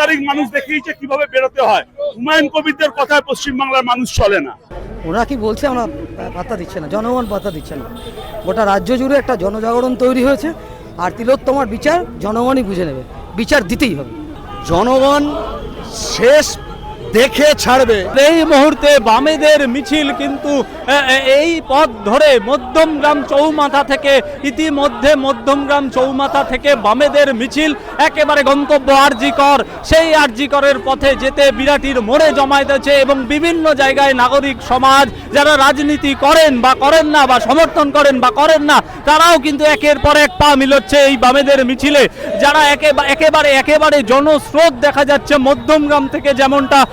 তারিখ মানুষ দেখিয়েছে কীভাবে বেরোতে হয়। হুমায়ুন কবিরদের কথায় পশ্চিমবাংলার মানুষ চলে না। ওরা কি বলছে আমরা পাত্তা দিচ্ছে না জনগণ পাত্তা দিচ্ছে না। গোটা রাজ্য জুড়ে একটা জনজাগরণ তৈরি হয়েছে আর তিলোত্তমার বিচার জনগণই বুঝে নেবে। বিচার দিতেই হবে। জনগণ শেষ দেখে ছাড়বে। এই মুহূর্তে বামেদের মিছিল কিন্তু এই পথ ধরে মধ্যমগ্রাম চৌমাথা থেকে, ইতিমধ্যে মধ্যমগ্রাম চৌমাথা থেকে বামেদের মিছিল একেবারে গন্তব্য আরজিকর। সেই আরজিকরের পথে যেতে বিরাটির মোড়ে জমায়েতেছে এবং বিভিন্ন জায়গায় নাগরিক সমাজ যারা রাজনীতি করেন বা করেন না বা সমর্থন করেন বা করেন না, তারাও কিন্তু একের পর এক পা মিলচ্ছে এই বামেদের মিছিলে। যারা একেবা- একেবারে একেবারে জনস্রোত দেখা যাচ্ছে মধ্যমগ্রাম থেকে যেমনটা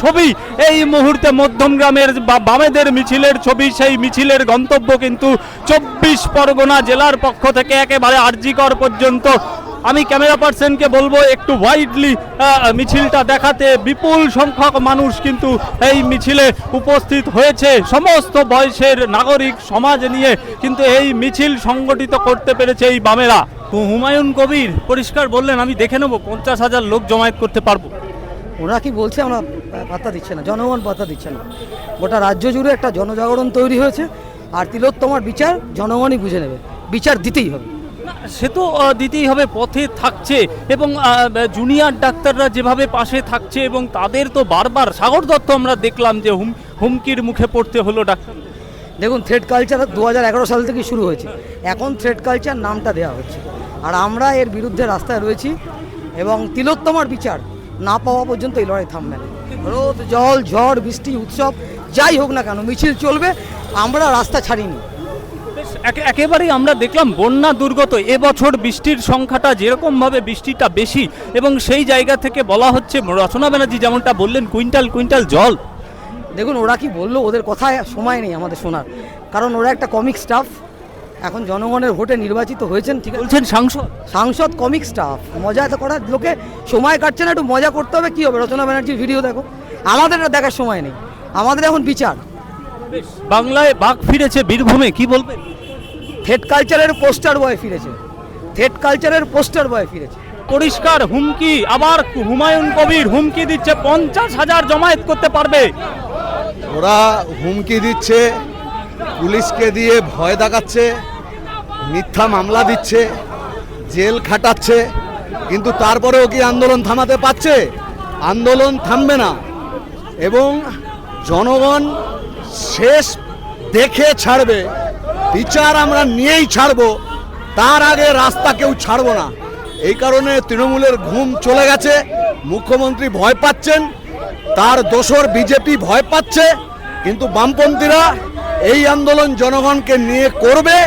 ছবি, এই মুহূর্তে মধ্যমগ্রামের বামেদের মিছিলের ছবি, সেই মিছিলের গন্তব্য কিন্তু চব্বিশ পরগনা জেলার পক্ষ থেকে একেবারে আরজিকর পর্যন্ত। আমি ক্যামেরা পার্সনকে বলব, একটু ওয়াইডলি মিছিলটা দেখাতে। বিপুল সংখ্যক মানুষ কিন্তু এই মিছিলে উপস্থিত হয়েছে। সমস্ত বয়সের নাগরিক, সমাজ নিয়ে কিন্তু এই মিছিল সংগঠিত করতে পেরেছে এই বামেরা। হুমায়ুন কবির, পরিষ্কার বললেন, আমি দেখে নেব, পঞ্চাশ হাজার লোক জমায়েত করতে পারব। ওরা কি বলছে আমরা পাত্তা দিচ্ছে না জনগণ পাত্তা দিচ্ছে না। গোটা রাজ্য জুড়ে একটা জনজাগরণ তৈরি হয়েছে আর তিলোত্তমার বিচার জনগণই বুঝে নেবে। বিচার দিতেই হবে। সে তো দিতেই হবে পথে থাকছে এবং জুনিয়র ডাক্তাররা যেভাবে পাশে থাকছে এবং তাদের তো বারবার সাগর দত্ত আমরা দেখলাম যে হুম হুমকির মুখে পড়তে হলো ডাক্তার। দেখুন থ্রেড কালচার দু হাজার এগারো সাল থেকে শুরু হয়েছে। এখন থ্রেড কালচার নামটা দেওয়া হচ্ছে। আর আমরা এর বিরুদ্ধে রাস্তায় রয়েছি এবং তিলোত্তমার বিচার না পাওয়া পর্যন্ত এই লড়াই থামবে না। রোদ জল ঝড় বৃষ্টি উৎসব যাই হোক না কেন মিছিল চলবে আমরা রাস্তা ছাড়িনি। একে- একেবারেই আমরা দেখলাম বন্যা দুর্গত এবছর বৃষ্টির সংখ্যাটা যেরকমভাবে বৃষ্টিটা বেশি এবং সেই জায়গা থেকে বলা হচ্ছে রচনা ব্যানার্জি যেমনটা বললেন কুইন্টাল কুইন্টাল জল। দেখুন ওরা কি বলল ওদের কথায় সময় নেই আমাদের শোনার। কারণ ওরা একটা কমিক স্টাফ এখন জনগণের ভোটে নির্বাচিত হয়েছেন ঠিক আছে? বলছেন সাংসদ। সাংসদ কমিক স্টাফ মজা তো করার লোকে সময় কাটছে না একটু মজা করতে হবে কি হবে? রচনা ব্যানার্জির ভিডিও দেখো। আমাদের আর দেখার সময় নেই। আমাদের এখন বিচার। বাংলায় বাঘ ফিরেছে বীরভূমে কি বলবেন? থেট কালচারের পোস্টার বয় ফিরেছে। থেট কালচারের পোস্টার বয় ফিরেছে। পরিষ্কার হুমকি আবার হুমায়ুন কবির হুমকি দিচ্ছে পঞ্চাশ হাজার জমায়েত করতে পারবে। ওরা হুমকি দিচ্ছে পুলিশকে দিয়ে ভয় দেখাচ্ছে মিথ্যা মামলা দিচ্ছে, জেল খাটাচ্ছে, কিন্তু তারপরেও কি আন্দোলন থামাতে পারছে? আন্দোলন থামবে না। এবং জনগণ শেষ দেখে ছাড়বে, বিচার আমরা নিয়েই ছাড়বো, তার আগে রাস্তা কেউ ছাড়ব না। এই কারণে তৃণমূলের ঘুম চলে গেছে, মুখ্যমন্ত্রী ভয় পাচ্ছেন, তার দোসর বিজেপি ভয় পাচ্ছে, কিন্তু বামপন্থীরা এই আন্দোলন জনগণকে নিয়ে করবে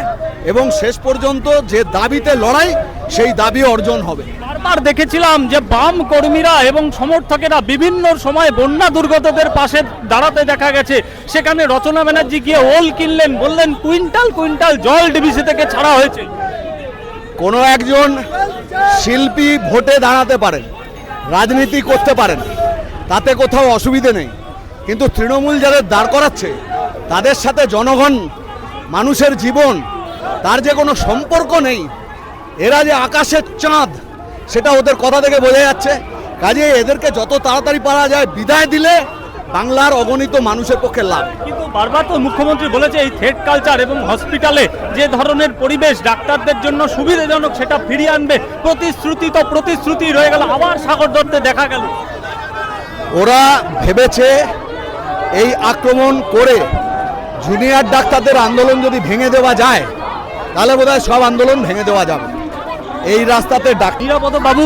এবং শেষ পর্যন্ত যে দাবিতে লড়াই সেই দাবি অর্জন হবে। বারবার দেখেছিলাম যে বাম কর্মীরা এবং সমর্থকেরা বিভিন্ন সময় বন্যা দুর্গতদের পাশে দাঁড়াতে দেখা গেছে। সেখানে রচনা ব্যানার্জি গিয়ে ওল কিনলেন বললেন কুইন্টাল কুইন্টাল জল ডিবিসি থেকে ছাড়া হয়েছে। কোনো একজন শিল্পী ভোটে দাঁড়াতে পারেন রাজনীতি করতে পারেন তাতে কোথাও অসুবিধে নেই। কিন্তু তৃণমূল যাদের দাঁড় করাচ্ছে তাদের সাথে জনগণ মানুষের জীবন তার যে কোনো সম্পর্ক নেই এরা যে আকাশের চাঁদ সেটা ওদের কথা থেকে বোঝা যাচ্ছে। কাজে এদেরকে যত তাড়াতাড়ি পারা যায় বিদায় দিলে বাংলার অগণিত মানুষের পক্ষে লাভ। কিন্তু বারবার তো মুখ্যমন্ত্রী বলেছে এই থ্রেড কালচার এবং হসপিটালে যে ধরনের পরিবেশ ডাক্তারদের জন্য সুবিধাজনক সেটা ফিরিয়ে আনবে। প্রতিশ্রুতি তো প্রতিশ্রুতি রয়ে গেল আবার সাগর দত্তে দেখা গেল। ওরা ভেবেছে এই আক্রমণ করে জুনিয়র ডাক্তারদের আন্দোলন যদি ভেঙে দেওয়া যায় তাহলে বোধহয় সব আন্দোলন ভেঙে দেওয়া যাবে। এই রাস্তাতে নিরাপদ বাবু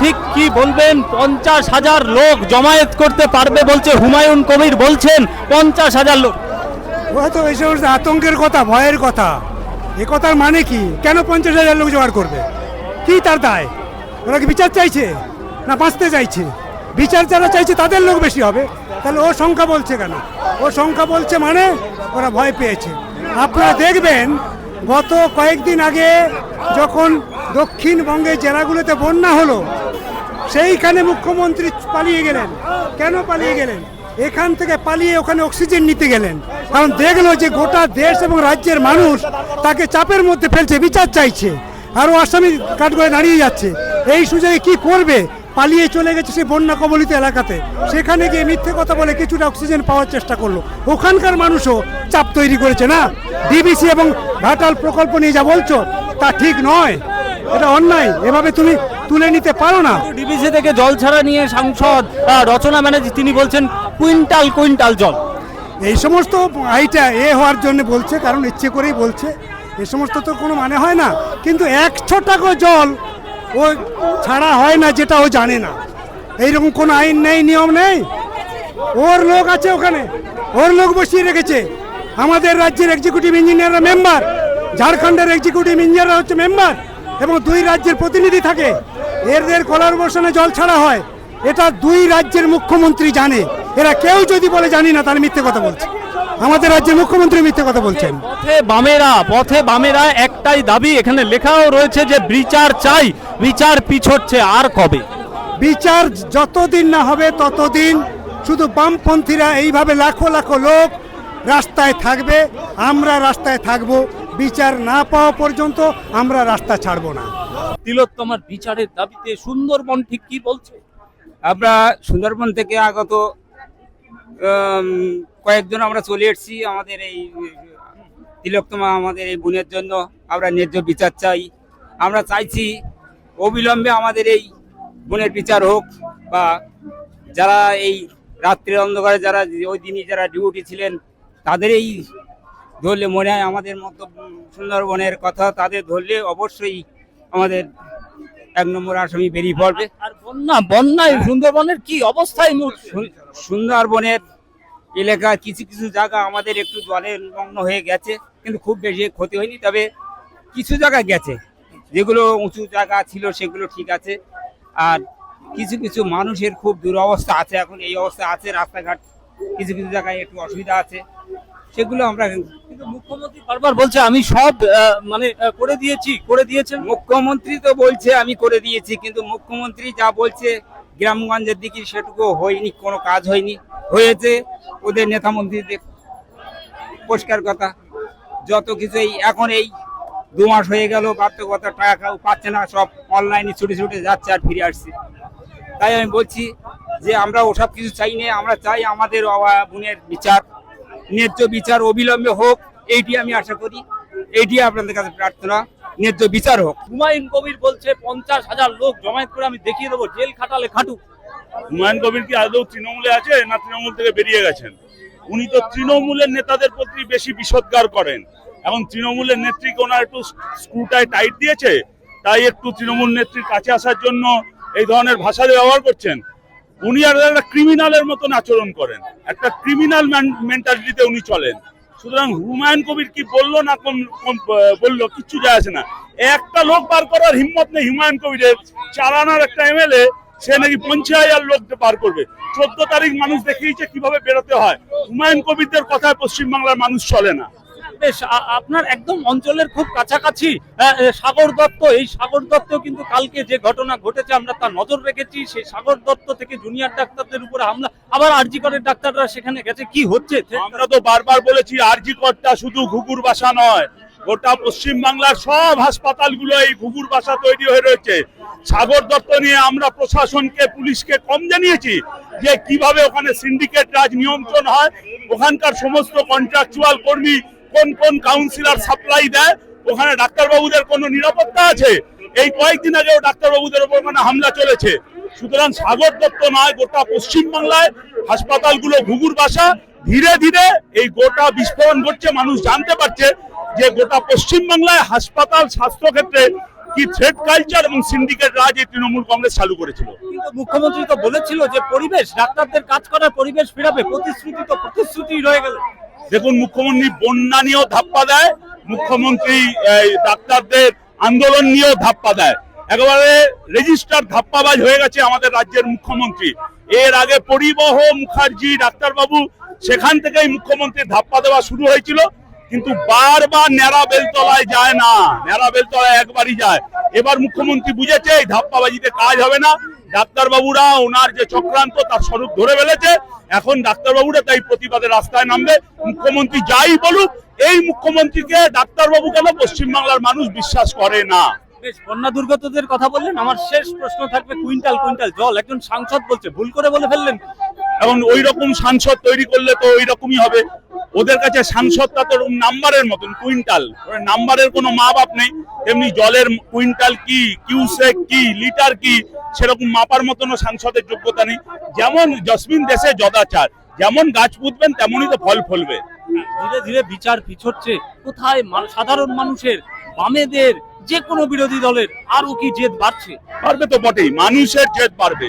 ঠিক কি বলবেন? পঞ্চাশ হাজার লোক জমায়েত করতে পারবে বলছে হুমায়ুন কবির বলছেন পঞ্চাশ হাজার লোক। ওরা তো এই সমস্ত আতঙ্কের কথা ভয়ের কথা। এ কথার মানে কি? কেন পঞ্চাশ হাজার লোক জোগাড় করবে? কি তার দায়? ওরা কি বিচার চাইছে? না বাঁচতে চাইছে? বিচার যারা চাইছে তাদের লোক বেশি হবে? তাহলে ও সংখ্যা বলছে কেন? ও সংখ্যা বলছে মানে ওরা ভয় পেয়েছে। আপনারা দেখবেন গত কয়েকদিন আগে যখন দক্ষিণবঙ্গের জেলাগুলোতে বন্যা হলো, সেইখানে মুখ্যমন্ত্রী পালিয়ে গেলেন। কেন পালিয়ে গেলেন? এখান থেকে পালিয়ে ওখানে অক্সিজেন নিতে গেলেন। কারণ দেখল যে গোটা দেশ এবং রাজ্যের মানুষ তাকে চাপের মধ্যে ফেলছে, বিচার চাইছে। আরও আসামি কাঠগড়ে দাঁড়িয়ে যাচ্ছে। এই সুযোগে কি করবে? পালিয়ে চলে গেছে সেই বন্যা কবলিত এলাকাতে। সেখানে গিয়ে মিথ্যে কথা বলে কিছুটা অক্সিজেন পাওয়ার চেষ্টা করল। ওখানকার মানুষও চাপ তৈরি করেছে না? ডিবিসি এবং ঘাটাল প্রকল্প নিয়ে যা বলছো তা ঠিক নয়। এটা অন্যায়। এভাবে তুমি তুলে নিতে পারো না। ডিবিসি থেকে জল ছাড়া নিয়ে সাংসদ রচনা ব্যানার্জি তিনি বলছেন কুইন্টাল কুইন্টাল জল। এই সমস্ত আইটা এ হওয়ার জন্য বলছে কারণ ইচ্ছে করেই বলছে। এ সমস্ত তো কোনো মানে হয় না। কিন্তু একশো টাকা জল ও ছাড়া হয় না যেটা ও জানে না। এইরকম কোনো আইন নেই নিয়ম নেই? ওর লোক আছে ওখানে। ওর লোক বসিয়ে রেখেছে। আমাদের রাজ্যের এক্সিকিউটিভ ইঞ্জিনিয়াররা মেম্বার ঝাড়খণ্ডের এক্সিকিউটিভ ইঞ্জিনিয়াররা হচ্ছে মেম্বার এবং দুই রাজ্যের প্রতিনিধি থাকে। এদের কলার বর্ষণে জল ছাড়া হয়। এটা দুই রাজ্যের মুখ্যমন্ত্রী জানে। এরা কেউ যদি বলে জানি না তার মিথ্যে কথা বলছে। আমাদের রাজ্যের মুখ্যমন্ত্রী মিথ্যে কথা বলছেন। পথে বামেরা পথে বামেরা একটাই দাবি। এখানে লেখাও রয়েছে যে বিচার চাই বিচার পিছচ্ছে আর কবে? বিচার যতদিন না হবে ততদিন শুধু বামপন্থীরা এইভাবে লাখো লাখো লোক রাস্তায় থাকবে আমরা রাস্তায় থাকব বিচার না পাওয়া পর্যন্ত আমরা রাস্তা ছাড়বো না। তিলোত্তমার বিচারের দাবিতে সুন্দরবন ঠিক কি বলছে? আমরা সুন্দরবন থেকে আগত কয়েকজন আমরা চলে এসেছি আমাদের এই তিলোত্তমা আমাদের এই বোনের জন্য। আমরা ন্যায্য বিচার চাই। আমরা চাইছি অবিলম্বে আমাদের এই বোনের বিচার হোক বা যারা এই রাত্রির অন্ধকারে যারা ওই দিনই যারা ডিউটি ছিলেন তাদের এই ধরলে মনে হয় আমাদের মতো সুন্দরবনের কথা তাদের ধরলে অবশ্যই আমাদের এক নম্বর আসামি বেরিয়ে পড়বে। আর বন্যা বন্যায় সুন্দরবনের কি অবস্থা এই সুন্দরবনের এলাকা কিছু কিছু জায়গা আমাদের একটু জলে মগ্ন হয়ে গেছে কিন্তু খুব বেশি ক্ষতি হয়নি তবে কিছু জায়গা গেছে। যেগুলো উঁচু জায়গা ছিল সেগুলো ঠিক আছে। আর কিছু কিছু মানুষের খুব দুরবস্থা আছে এখন এই অবস্থা আছে রাস্তাঘাট কিছু কিছু জায়গায় একটু অসুবিধা আছে। সেগুলো আমরা কিন্তু মুখ্যমন্ত্রী বারবার বলছে আমি সব মানে করে দিয়েছি করে দিয়েছেন। মুখ্যমন্ত্রী তো বলছে আমি করে দিয়েছি কিন্তু মুখ্যমন্ত্রী যা বলছে গ্রামগঞ্জের দিকে সেটুকু হয়নি কোনো কাজ হয়নি। হয়েছে ওদের নেতা মন্ত্রীদের পরিষ্কার কথা। যত কিছু এই এখন এই দু মাস হয়ে গেল বার্ধক্যত টাকা কেউ পাচ্ছে না সব অনলাইনে ছুটে ছুটে যাচ্ছে আর ফিরে আসছে। তাই আমি বলছি যে আমরা ওসব কিছু চাই না আমরা চাই আমাদের বোনের বিচার ন্যায্য বিচার অবিলম্বে হোক এইটি আমি আশা করি। এইটি আপনাদের কাছে প্রার্থনা। ন্যায্য বিচার হোক। হুমায়ুন কবির বলছে পঞ্চাশ হাজার লোক জমায়েত করে আমি দেখিয়ে দেবো জেল খাটালে খাটুক। হুমায়ুন কবির কি আদৌ তৃণমূলে আছে না তৃণমূল থেকে বেরিয়ে গেছেন? উনি তো তৃণমূলের নেতাদের প্রতি বেশি বিষোদ্গার করেন। এখন তৃণমূলের নেত্রীকে ওনার একটু স্ক্রুটাই টাইট দিয়েছে? তাই একটু তৃণমূল নেত্রীর কাছে আসার জন্য এই ধরনের ভাষা ব্যবহার করছেন? উনি আর একটা ক্রিমিনালের মতন আচরণ করেন। একটা ক্রিমিনাল মেন্টালিটিতে উনি চলেন। সুতরাং হুমায়ুন কবির কি বলল না কম বলল, কিচ্ছু যায় আসে না। একটা লোক বার করার হিম্মত নেই হুমায়ুন কবিরের। চালানার একটা এমএলএ সে নাকি পঞ্চাশ হাজার লোক পার করবে। চোদ্দ তারিখ মানুষ দেখিয়েছে কীভাবে বেরোতে হয়। হুমায়ুন কবিরদের কথায় পশ্চিমবাংলার মানুষ চলে না। বেশ আপনার একদম অঞ্চলের খুব কাছাকাছি সাগর দত্ত, এই সাগর দত্ত কিন্তু কালকে যে ঘটনা ঘটেছে, আমরা তার নজর রেখেছি, সেই সাগর দত্ত থেকে জুনিয়র ডাক্তারদের উপরে হামলা, আবার আরজি করের ডাক্তাররা সেখানে গেছে, কি হচ্ছে? আমরা তো বারবার বলেছি, আরজি করটা শুধু ঘুঘুর বাসা নয়, গোটা পশ্চিম বাংলার সব হাসপাতালগুলো এই ঘুঘুর বাসা তৈরি হয়ে রয়েছে। সাগর দত্ত নিয়ে আমরা প্রশাসনকে, পুলিশকে কম জানিয়েছি যে কীভাবে ওখানে সিন্ডিকেট রাজ নিয়ন্ত্রণ হয়, ওখানকার সমস্ত কন্ট্রাকচুয়াল কর্মী কোন কোন কাউন্সিলর সাপ্লাই দেয়, ওখানে ডাক্তারবাবুদের কোনো নিরাপত্তা আছে? এই কয়েকদিন আগেও ডাক্তারবাবুদের উপর ওখানে হামলা চলেছে। সুতরাং সাগর দত্ত নয়, গোটা পশ্চিমবাংলায় হাসপাতালগুলো ঘুঘুর বাসা। ধীরে ধীরে এই গোটা বিস্ফোরণ ঘটছে, মানুষ জানতে পারছে যে গোটা পশ্চিমবাংলায় হাসপাতাল স্বাস্থ্য ক্ষেত্রে কি থ্রেড কালচার এবং সিন্ডিকেট রাজ এই তৃণমূল কংগ্রেস চালু করেছিল? কিন্তু মুখ্যমন্ত্রী তো বলেছিল যে পরিবেশ ডাক্তারদের কাজ করার পরিবেশ ফিরাবে প্রতিশ্রুতি তো প্রতিশ্রুতি রয়ে গেল। দেখুন মুখ্যমন্ত্রী বন্যা নিয়েও ধাপ্পা দেয় মুখ্যমন্ত্রী ডাক্তারদের আন্দোলন নিয়েও ধাপ্পা দেয়। একেবারে রেজিস্টার ধাপ্পাবাজ হয়ে গেছে আমাদের রাজ্যের মুখ্যমন্ত্রী। এর আগে পরিবহ মুখার্জি ডাক্তারবাবু সেখান থেকেই মুখ্যমন্ত্রীর ধাপ্পা দেওয়া শুরু হয়েছিল। কিন্তু বারবার ন্যাড়া বেলতলায় যায় না। ন্যাড়া বেলতলায় একবারই যায়। এবার মুখ্যমন্ত্রী বুঝেছে, এই ধাপ্পাবাজিতে কাজ হবে না। ডাক্তারবাবুরা ওনার যে চক্রান্ত, তার স্বরূপ ধরে ফেলেছে। এখন ডাক্তারবাবুরা তাই প্রতিবাদে রাস্তায় নামবে। মুখ্যমন্ত্রী যাই বলুক, এই মুখ্যমন্ত্রীকে ডাক্তারবাবু কেন পশ্চিমবাংলার মানুষ বিশ্বাস করে না? বন্যা দুর্গতদের কথা বললেন। আমার শেষ প্রশ্ন থাকবে, কুইন্টাল কুইন্টাল জল। একজন সাংসদ বলছে, ভুল করে বলে ফেললেন। এখন ওই রকম সাংসদ তৈরি করলে তো ওই রকমই হবে। ওদের কাছে সাংসদটা তো নাম্বারের মতন কুইন্টাল। নাম্বারের কোনো মা বাপ নেই। তেমনি জলের কুইন্টাল কি কিউসেক কি লিটার কি সেরকম মাপার মতনও সাংসদের যোগ্যতা নেই। যেমন জসমিন দেশে যদাচার যেমন গাছ পুঁতবেন তেমনই তো ফল ফলবে। ধীরে ধীরে বিচার পিছচ্ছে। কোথায় সাধারণ মানুষের বামেদের যে কোনো বিরোধী দলের আরও কি জেদ বাড়ছে? পারবে তো বটেই মানুষের জেদ পারবে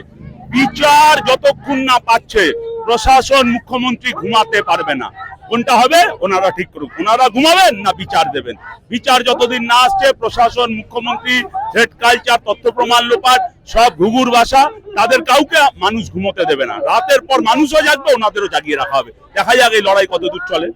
বিচার যতক্ষণ না পাচ্ছে, প্রশাসন, মুখ্যমন্ত্রী ঘুমাতে পারবে না। কোনটা হবে? ওনারা ঠিক করুক। ওনারা ঘুমাবেন না বিচার দেবেন? বিচার যতদিন না আসছে, প্রশাসন, মুখ্যমন্ত্রী থ্রেড কালচার তথ্য প্রমাণ লোপাট, সব ঘুঘুর ভাষা তাদের কাউকে মানুষ ঘুমোতে দেবে না। রাতের পর মানুষও জাগবে, ওনাদেরও জাগিয়ে রাখা হবে। দেখা যাক এই লড়াই কত দূর চলে।